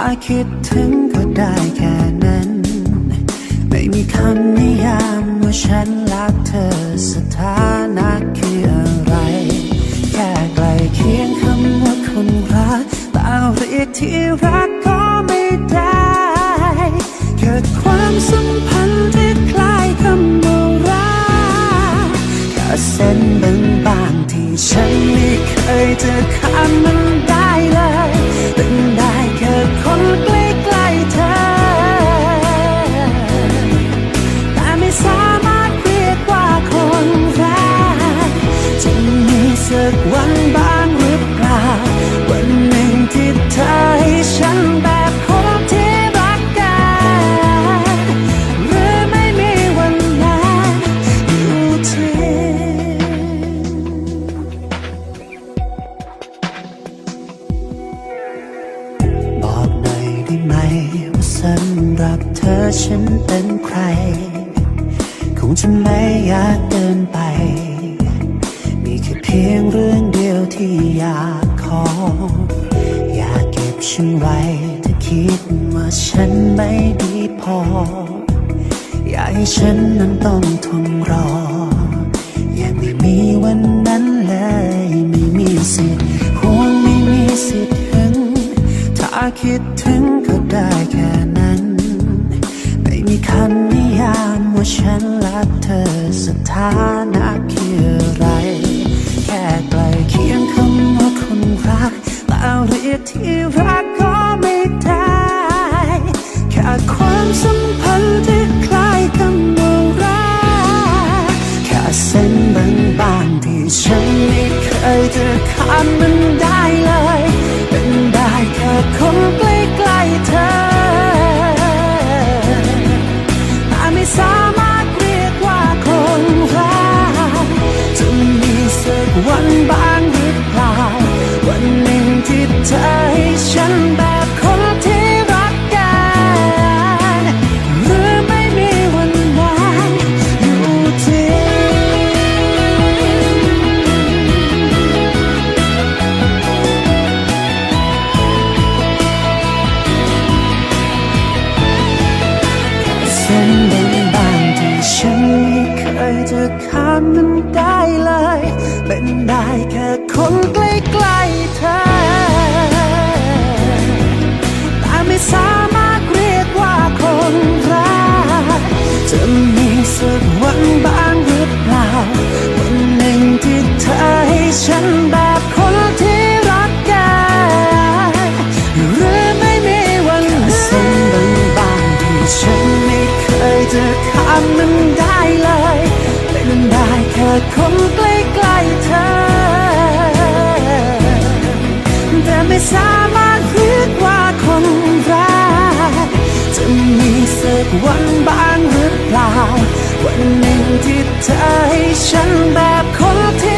ถ้าคิดถึงก็ได้แค่นั้น ไม่มีคำนิยามว่าฉันรักเธอสถานะคืออะไร แค่ไกลเคียงคำว่าคนรักต่เรียกที่รัก ฉันเป็นใคร คงจะไม่อยากเดินไป มีแค่เพียงเรื่องเดียวที่อยากขอ อยากเก็บฉันไว้ถ้าคิดว่าฉันไม่ดีพอ อยากให้ฉันนั้นต้องทนรอ อยังไม่มีวันนั้นเลยไม่มีสิทธิ์ห่วงไม่มีสิทธิ์หึงถ้าคิดถึงก็ได้แค่ นะคืออะไร แค่ใกล้เคียงคำว่าคนรักแต่เรียกที่รักก็ไม่ได้ แค่ความสัมพันธ์ที่คล้ายคำว่ารักแค่เส้นบางๆที่ฉันไม่เคยจะข้ามมันได้เลย เป็นได้แค่คน วันบ้างหรือเปล่า วันหนึ่งที่เธอให้ฉันแบบันแบบคนที่รักกันหรือไม่มีวันเส้นบางๆที่ฉันไม่เคยจะข้ามมันได้เลยเป็นได้แค่คนใกล้ๆเธอ แต่ไม่สามารถเรียกว่าคนรักจะมีสักวันบ้างหรือเปล่า วันหนึ่งที่เธอให้ฉันแบบคนที่